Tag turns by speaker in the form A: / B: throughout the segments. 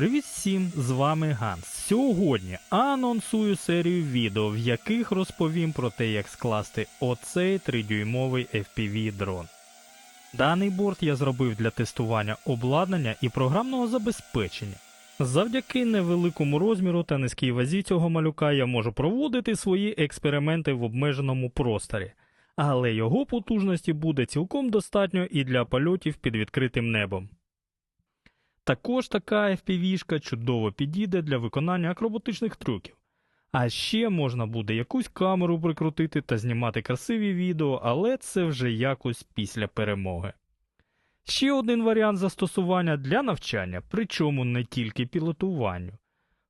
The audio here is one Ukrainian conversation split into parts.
A: Привіт всім! З вами Ганс. Сьогодні анонсую серію відео, в яких розповім про те, як скласти оцей 3-дюймовий FPV дрон. Даний борт я зробив для тестування обладнання і програмного забезпечення. Завдяки невеликому розміру та низькій вазі цього малюка я можу проводити свої експерименти в обмеженому просторі, але його потужності буде цілком достатньо і для польотів під відкритим небом. Також така FPV-шка чудово підійде для виконання акробатичних трюків. А ще можна буде якусь камеру прикрутити та знімати красиві відео, але це вже якось після перемоги. Ще один варіант застосування для навчання, причому не тільки пілотуванню.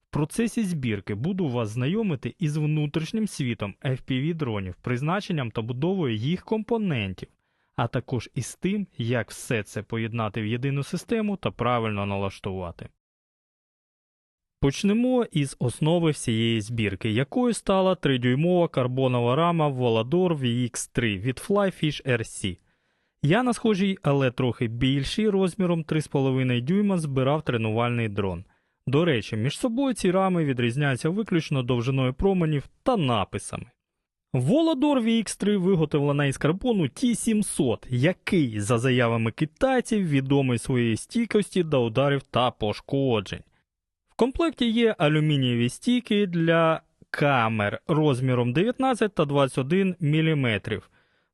A: В процесі збірки буду вас знайомити із внутрішнім світом FPV-дронів, призначенням та будовою їх компонентів, а також із тим, як все це поєднати в єдину систему та правильно налаштувати. Почнемо із основи всієї збірки, якою стала 3-дюймова карбонова рама Volador VX3 від Flyfish RC. Я на схожій, але трохи більшій розміром 3,5 дюйма збирав тренувальний дрон. До речі, між собою ці рами відрізняються виключно довжиною променів та написами. Volador VX3 виготовлена із карбону T700, який, за заявами китайців, відомий своєю стійкості до ударів та пошкоджень. В комплекті є алюмінієві стійки для камер розміром 19 та 21 мм,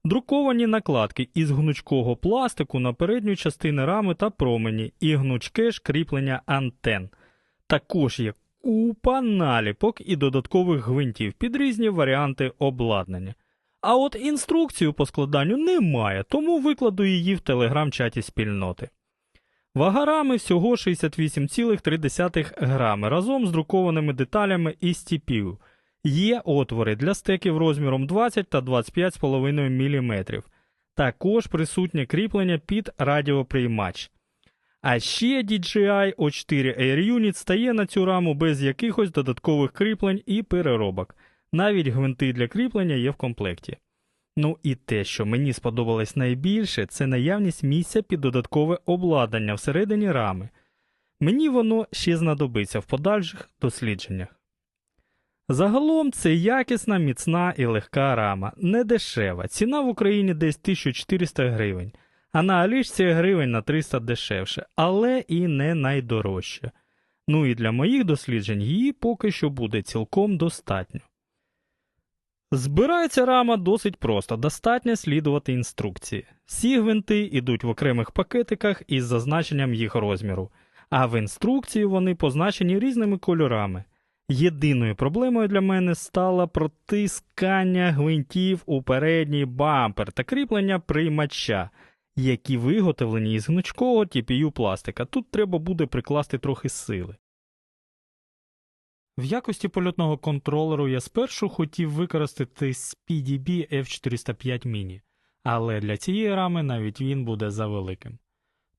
A: друковані накладки із гнучкого пластику на передню частину рами та промені і гнучке ж кріплення антен. Також є купа наліпок і додаткових гвинтів під різні варіанти обладнання. А от інструкцію по складанню немає, тому викладу її в телеграм-чаті спільноти. Вага рами всього 68,3 грами разом з друкованими деталями і стіпів. Є отвори для стеків розміром 20 та 25,5 мм. Також присутнє кріплення під радіоприймач. А ще DJI O4 Air Unit стає на цю раму без якихось додаткових кріплень і переробок. Навіть гвинти для кріплення є в комплекті. Ну і те, що мені сподобалось найбільше, це наявність місця під додаткове обладнання всередині рами. Мені воно ще знадобиться в подальших дослідженнях. Загалом це якісна, міцна і легка рама, не дешева. Ціна в Україні десь 1400 гривень, а на Алішці гривень на 300 дешевше, але і не найдорожче. Ну і для моїх досліджень її поки що буде цілком достатньо. Збирається рама досить просто, достатньо слідувати інструкції. Всі гвинти йдуть в окремих пакетиках із зазначенням їх розміру, а в інструкції вони позначені різними кольорами. Єдиною проблемою для мене стало протискання гвинтів у передній бампер та кріплення приймача, які виготовлені із гнучкого TPU пластика. Тут треба буде прикласти трохи сили. В якості польотного контролеру я спершу хотів використати SPDB F405 Mini, але для цієї рами навіть він буде завеликим.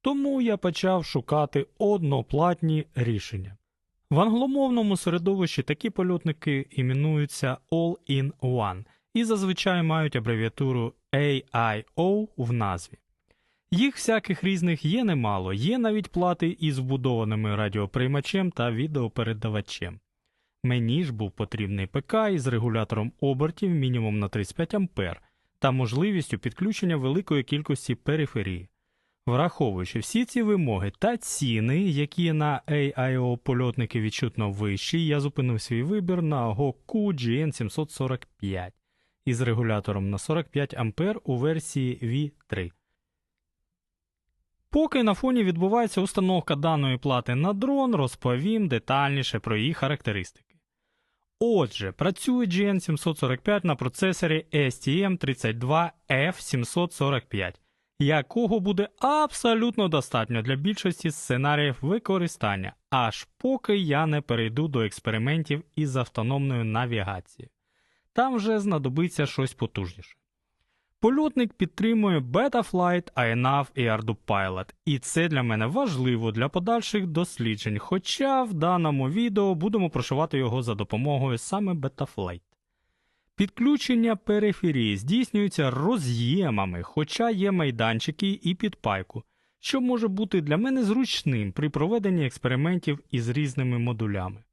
A: Тому я почав шукати одноплатні рішення. В англомовному середовищі такі польотники іменуються All-in-One і зазвичай мають абревіатуру AIO в назві. Їх всяких різних є немало, є навіть плати із вбудованими радіоприймачем та відеопередавачем. Мені ж був потрібний ПК із регулятором обертів мінімум на 35 А та можливістю підключення великої кількості периферії. Враховуючи всі ці вимоги та ціни, які на AIO польотники відчутно вищі, я зупинив свій вибір на Goku GN745 із регулятором на 45 А у версії V3. Поки на фоні відбувається установка даної плати на дрон, розповім детальніше про її характеристики. Отже, працює GN745 на процесорі STM32F745, якого буде абсолютно достатньо для більшості сценаріїв використання, аж поки я не перейду до експериментів із автономною навігацією. Там вже знадобиться щось потужніше. Польотник підтримує Betaflight, INAV і ArduPilot, і це для мене важливо для подальших досліджень, хоча в даному відео будемо прошивати його за допомогою саме Betaflight. Підключення периферії здійснюється роз'ємами, хоча є майданчики і під пайку. що може бути для мене зручним при проведенні експериментів із різними модулями.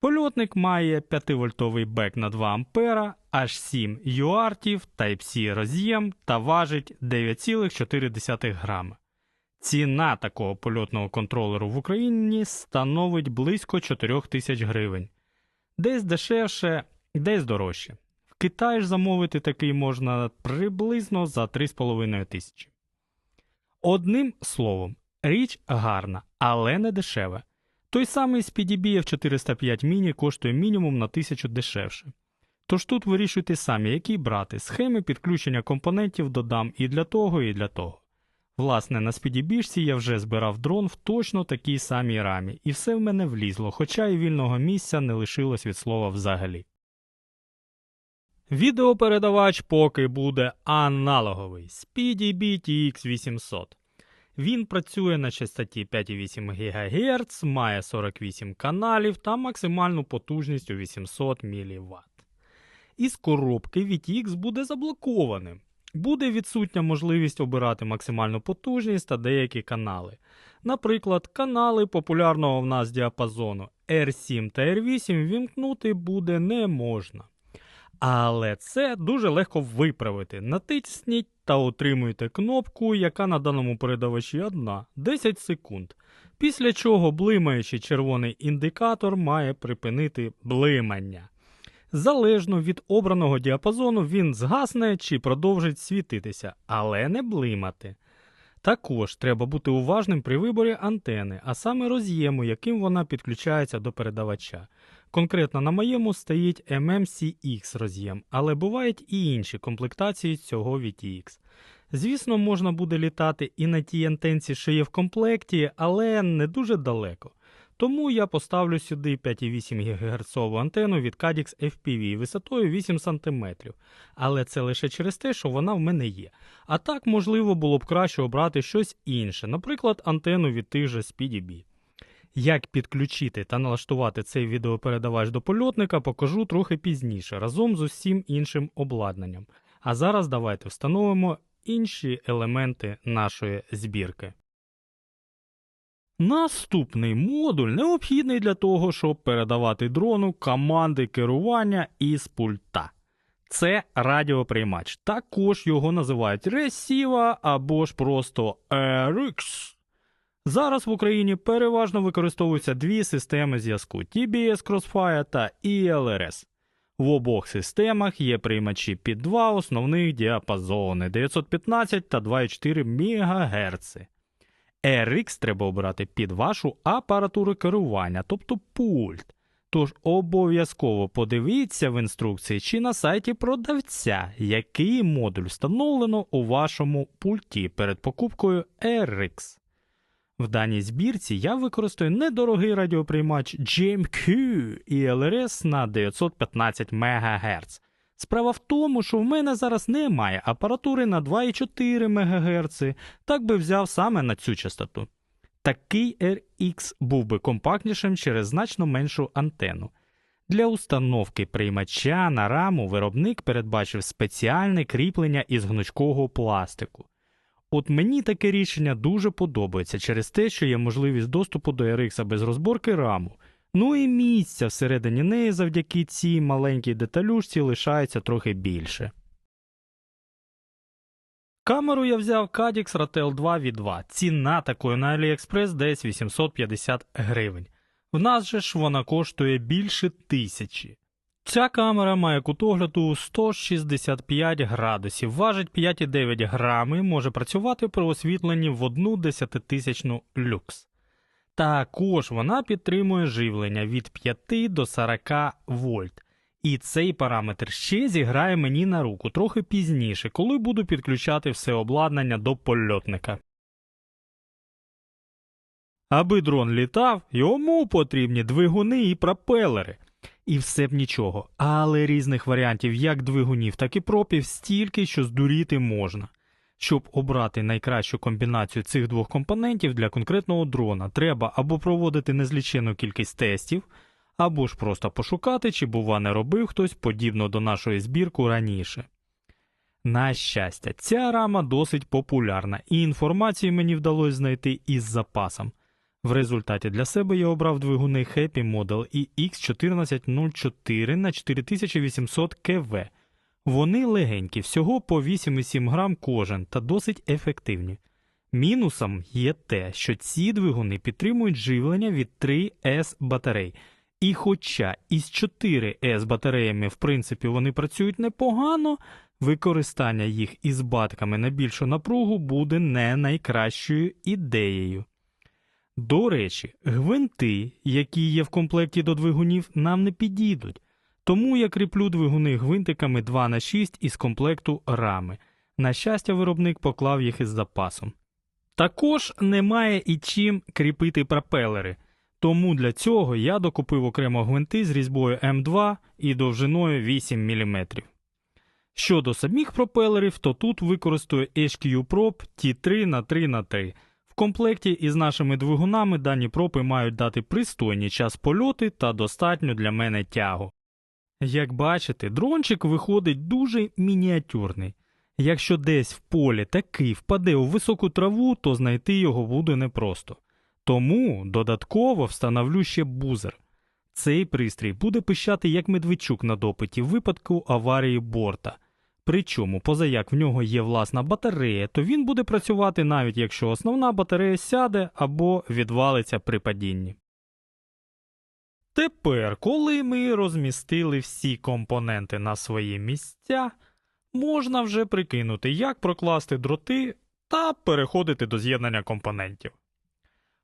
A: Польотник має 5-вольтовий бек на 2 А, аж 7 юартів, Type-C роз'єм та важить 9,4 грама. Ціна такого польотного контролеру в Україні становить близько 4 тисяч гривень. Десь дешевше, десь дорожче. В Китаї ж замовити такий можна приблизно за 3,5 тисячі. Одним словом, річ гарна, але не дешева. Той самий SPDB F405 Mini коштує мінімум на 1000 дешевше. Тож тут вирішуйте самі, який брати. Схеми підключення компонентів додам і для того, і для того. Власне, на спідібішці я вже збирав дрон в точно такій самій рамі, і все в мене влізло, хоча і вільного місця не лишилось від слова взагалі. Відеопередавач поки буде аналоговий SpeedyB TX800. Він працює на частоті 5,8 ГГц, має 48 каналів та максимальну потужність у 800 мВт. Із коробки VTX буде заблокованим. Буде відсутня можливість обирати максимальну потужність та деякі канали. Наприклад, канали популярного в нас діапазону R7 та R8 вімкнути буде не можна. Але це дуже легко виправити. Натисніть та отримуйте кнопку, яка на даному передавачі одна 10 секунд. Після чого блимаючий червоний індикатор має припинити блимання. Залежно від обраного діапазону він згасне чи продовжить світитися, але не блимати. Також треба бути уважним при виборі антени, а саме роз'єму, яким вона підключається до передавача. Конкретно на моєму стоїть MMCX роз'єм, але бувають і інші комплектації цього VTX. Звісно, можна буде літати і на тій антенці, що є в комплекті, але не дуже далеко. Тому я поставлю сюди 5,8 ГГц антенну від Cadix FPV висотою 8 см. Але це лише через те, що вона в мене є. А так, можливо, було б краще обрати щось інше, наприклад, антенну від тих же SpeedyB. Як підключити та налаштувати цей відеопередавач до польотника, покажу трохи пізніше, разом з усім іншим обладнанням. А зараз давайте встановимо інші елементи нашої збірки. Наступний модуль необхідний для того, щоб передавати дрону команди керування із пульта. Це радіоприймач. Також його називають Receiver або ж просто RX. Зараз в Україні переважно використовуються дві системи зв'язку TBS Crossfire та ELRS. В обох системах є приймачі під два основних діапазони 915 та 2,4 МГц. RX треба обирати під вашу апаратуру керування, тобто пульт. Тож обов'язково подивіться в інструкції чи на сайті продавця, який модуль встановлено у вашому пульті перед покупкою RX. В даній збірці я використаю недорогий радіоприймач GMQ і LRS на 915 МГц. Справа в тому, що в мене зараз немає апаратури на 2,4 МГц, так би взяв саме на цю частоту. Такий RX був би компактнішим через значно меншу антенну. Для установки приймача на раму виробник передбачив спеціальне кріплення із гнучкого пластику. От мені таке рішення дуже подобається через те, що є можливість доступу до RX без розборки раму. Ну і місця всередині неї завдяки цій маленькій деталюшці лишається трохи більше. Камеру я взяв Cadix Ratel 2 v 2 Ціна такої на AliExpress десь 850 гривень. В нас же ж вона коштує більше тисячі. Ця камера має кутогляду 165 градусів, важить 5,9 грами, може працювати при освітленні в одну десятитисячну люкс. Також вона підтримує живлення від 5 до 40 вольт. І цей параметр ще зіграє мені на руку трохи пізніше, коли буду підключати все обладнання до польотника. Аби дрон літав, йому потрібні двигуни і пропелери. І все б нічого, але різних варіантів як двигунів, так і пропів стільки, що здуріти можна. Щоб обрати найкращу комбінацію цих двох компонентів для конкретного дрона, треба або проводити незлічену кількість тестів, або ж просто пошукати, чи, бува, не робив хтось подібно до нашої збірку раніше. На щастя, ця рама досить популярна, і інформацію мені вдалося знайти із запасом. В результаті для себе я обрав двигуни Happy Model і X1404 на 4800 КВ. Вони легенькі, всього по 8,7 грам кожен та досить ефективні. Мінусом є те, що ці двигуни підтримують живлення від 3С батарей. І хоча із 4С батареями, в принципі, вони працюють непогано, використання їх із батками на більшу напругу буде не найкращою ідеєю. До речі, гвинти, які є в комплекті до двигунів, нам не підійдуть. Тому я кріплю двигуни гвинтиками 2х6 із комплекту рами. На щастя, виробник поклав їх із запасом. Також немає і чим кріпити пропелери, тому для цього я докупив окремо гвинти з різьбою М2 і довжиною 8 мм. Щодо самих пропелерів, то тут використаю HQ Prop T3 на 3 на 3 В комплекті із нашими двигунами дані пропи мають дати пристойний час польоти та достатню для мене тягу. Як бачите, дрончик виходить дуже мініатюрний. Якщо десь в полі такий впаде у високу траву, то знайти його буде непросто. Тому додатково встановлю ще бузер. Цей пристрій буде пищати як медведчук на допиті в випадку аварії борта. Причому, позаяк в нього є власна батарея, то він буде працювати навіть якщо основна батарея сяде або відвалиться при падінні. Тепер, коли ми розмістили всі компоненти на свої місця, можна вже прикинути, як прокласти дроти та переходити до з'єднання компонентів.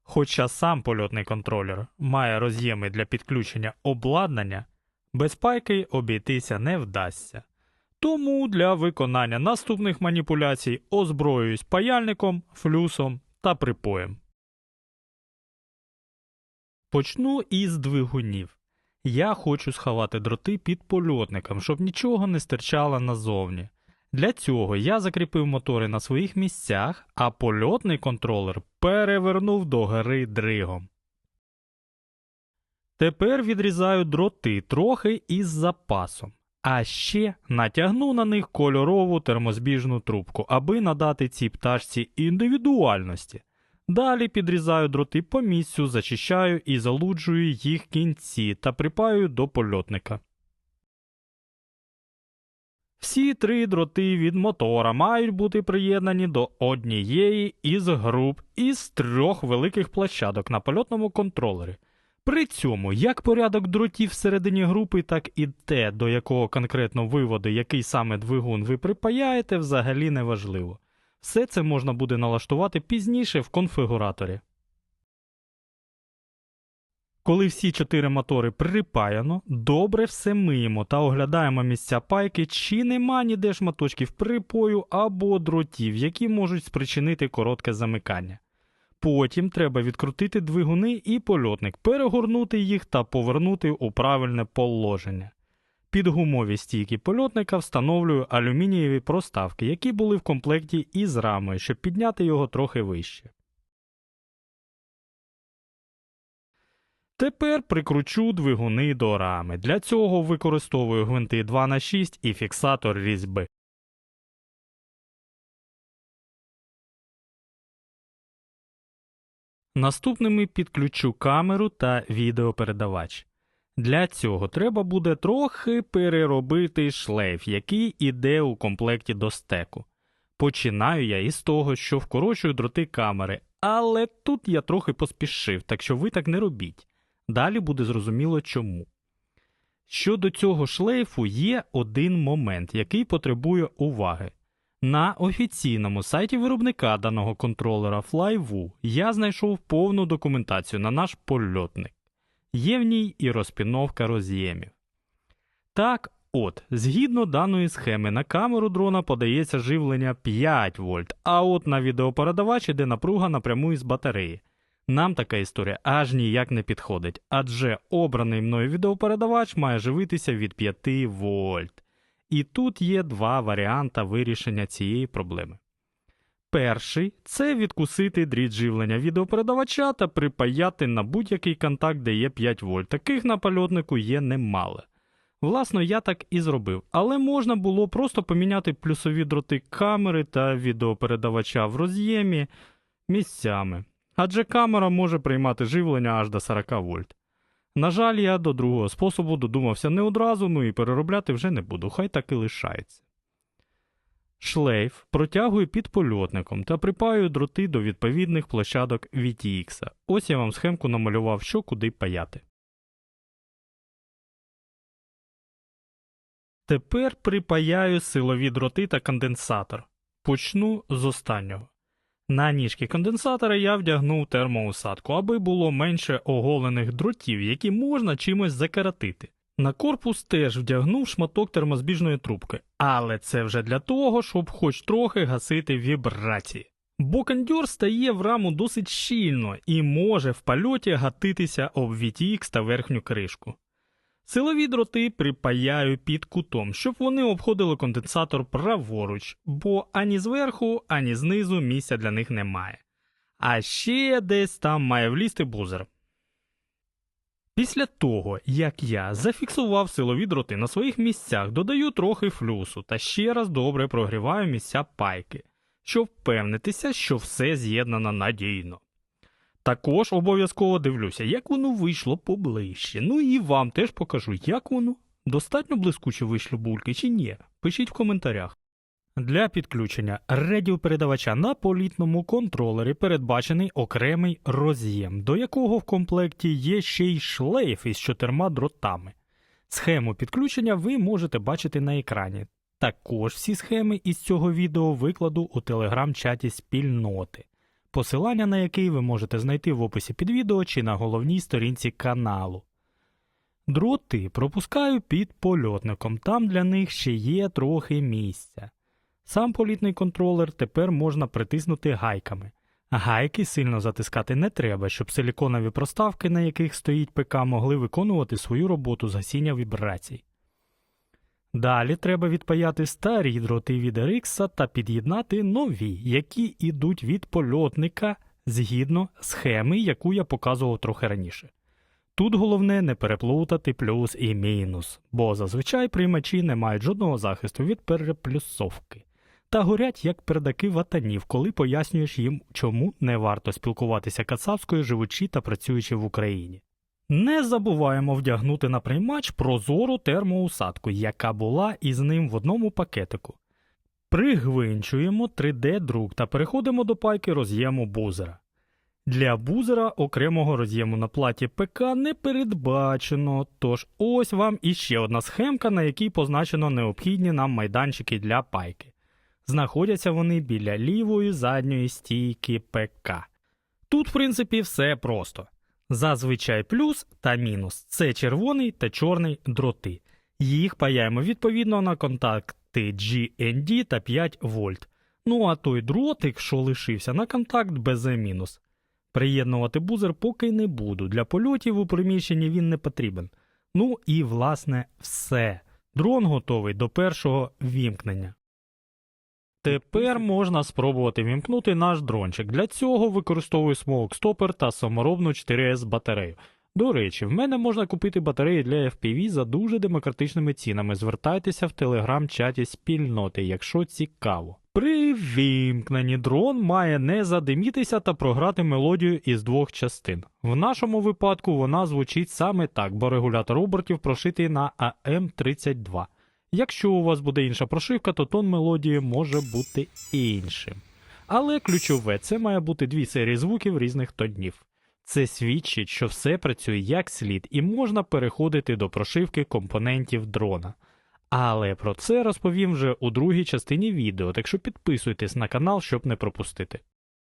A: Хоча сам польотний контролер має роз'єми для підключення обладнання, без пайки обійтися не вдасться. Тому для виконання наступних маніпуляцій озброююсь паяльником, флюсом та припоєм. Почну із двигунів. Я хочу сховати дроти під польотником, щоб нічого не стирчало назовні. Для цього я закріпив мотори на своїх місцях, а польотний контролер перевернув до гори дригом. Тепер відрізаю дроти трохи із запасом. А ще натягну на них кольорову термозбіжну трубку, аби надати цій пташці індивідуальності. Далі підрізаю дроти по місцю, зачищаю і залуджую їх кінці та припаю до польотника. Всі три дроти від мотора мають бути приєднані до однієї із груп із трьох великих площадок на польотному контролері. При цьому як порядок дротів всередині групи, так і те, до якого конкретно виводу, який саме двигун ви припаяєте, взагалі не важливо. Все це можна буде налаштувати пізніше в конфігураторі. Коли всі чотири мотори припаяно, добре все миємо та оглядаємо місця пайки, чи нема ніде шматочків припою або дротів, які можуть спричинити коротке замикання. Потім треба відкрутити двигуни і польотник, перегорнути їх та повернути у правильне положення. Під гумові стійки польотника встановлюю алюмінієві проставки, які були в комплекті із рамою, щоб підняти його трохи вище. Тепер прикручу двигуни до рами. Для цього використовую гвинти 2х6 і фіксатор різьби. Наступними підключу камеру та відеопередавач. Для цього треба буде трохи переробити шлейф, який іде у комплекті до стеку. Починаю я із того, що вкорочую дроти камери, але тут я трохи поспішив, так що ви так не робіть. Далі буде зрозуміло чому. Щодо цього шлейфу є один момент, який потребує уваги. На офіційному сайті виробника даного контролера FlyWoo я знайшов повну документацію на наш польотник. Є в ній і розпіновка роз'ємів. Так, от, згідно даної схеми, на камеру дрона подається живлення 5 вольт, а от на відеопередавач іде напруга напряму із батареї. Нам така історія аж ніяк не підходить, адже обраний мною відеопередавач має живитися від 5 вольт. І тут є два варіанти вирішення цієї проблеми. Перший це відкусити дріт живлення відеопередавача та припаяти на будь-який контакт, де є 5 вольт. Таких на польотнику є немало. Власно, я так і зробив, але можна було просто поміняти плюсові дроти камери та відеопередавача в роз'ємі місцями. Адже камера може приймати живлення аж до 40 вольт. На жаль, я до другого способу додумався не одразу, ну і переробляти вже не буду, хай так і лишається. Шлейф протягую під польотником та припаю дроти до відповідних площадок VTX. Ось я вам схемку намалював, що куди паяти. Тепер припаяю силові дроти та конденсатор. Почну з останнього. На ніжки конденсатора я вдягнув термоусадку, аби було менше оголених дротів, які можна чимось закаратити. На корпус теж вдягнув шматок термозбіжної трубки, але це вже для того, щоб хоч трохи гасити вібрації. Бо кондьор стає в раму досить щільно і може в польоті гатитися об VTX та верхню кришку. Силові дроти припаяю під кутом, щоб вони обходили конденсатор праворуч, бо ані зверху, ані знизу місця для них немає. А ще десь там має влізти бузер. Після того, як я зафіксував силові дроти на своїх місцях, додаю трохи флюсу та ще раз добре прогріваю місця пайки, щоб впевнитися, що все з'єднано надійно. Також обов'язково дивлюся, як воно вийшло поближче. Ну і вам теж покажу, як воно. Достатньо блискуче вийшло бульки чи ні? Пишіть в коментарях. Для підключення радіопередавача на політному контролері передбачений окремий роз'єм, до якого в комплекті є ще й шлейф із чотирма дротами. Схему підключення ви можете бачити на екрані. Також всі схеми із цього відео викладу у телеграм-чаті спільноти, посилання на який ви можете знайти в описі під відео чи на головній сторінці каналу. Дроти пропускаю під польотником, там для них ще є трохи місця. Сам політний контролер тепер можна притиснути гайками. Гайки сильно затискати не треба, щоб силіконові проставки, на яких стоїть ПК, могли виконувати свою роботу з гасіння вібрацій. Далі треба відпаяти старі дроти від RX та під'єднати нові, які йдуть від польотника згідно схеми, яку я показував трохи раніше. Тут головне не переплутати плюс і мінус, бо зазвичай приймачі не мають жодного захисту від переплюсовки та горять як пердаки ватанів, коли пояснюєш їм, чому не варто спілкуватися кацапською, живучи та працюючи в Україні. Не забуваємо вдягнути на приймач прозору термоусадку, яка була із ним в одному пакетику. Пригвинчуємо 3D-друк та переходимо до пайки роз'єму бузера. Для бузера окремого роз'єму на платі ПК не передбачено, тож ось вам іще одна схемка, на якій позначено необхідні нам майданчики для пайки. Знаходяться вони біля лівої задньої стійки ПК. Тут, в принципі, все просто. Зазвичай плюс та мінус це червоний та чорний дроти. Їх паяємо відповідно на контакти GND та 5 вольт. Ну а той дротик, що лишився на контакт без мінус. Приєднувати бузер поки не буду. Для польотів у приміщенні він не потрібен. Ну і власне все. Дрон готовий до першого вімкнення. Тепер можна спробувати вімкнути наш дрончик. Для цього використовую Stopper та саморобну 4S батарею. До речі, в мене можна купити батареї для FPV за дуже демократичними цінами. Звертайтеся в телеграм-чаті спільноти, якщо цікаво. При вімкненні дрон має не задимітися та програти мелодію із двох частин. В нашому випадку вона звучить саме так, бо регулятор обертів прошитий на AM32. Якщо у вас буде інша прошивка, то тон мелодії може бути іншим. Але ключове це має бути дві серії звуків різних тонів. Це свідчить, що все працює як слід і можна переходити до прошивки компонентів дрона. Але про це розповім вже у другій частині відео, так що підписуйтесь на канал, щоб не пропустити.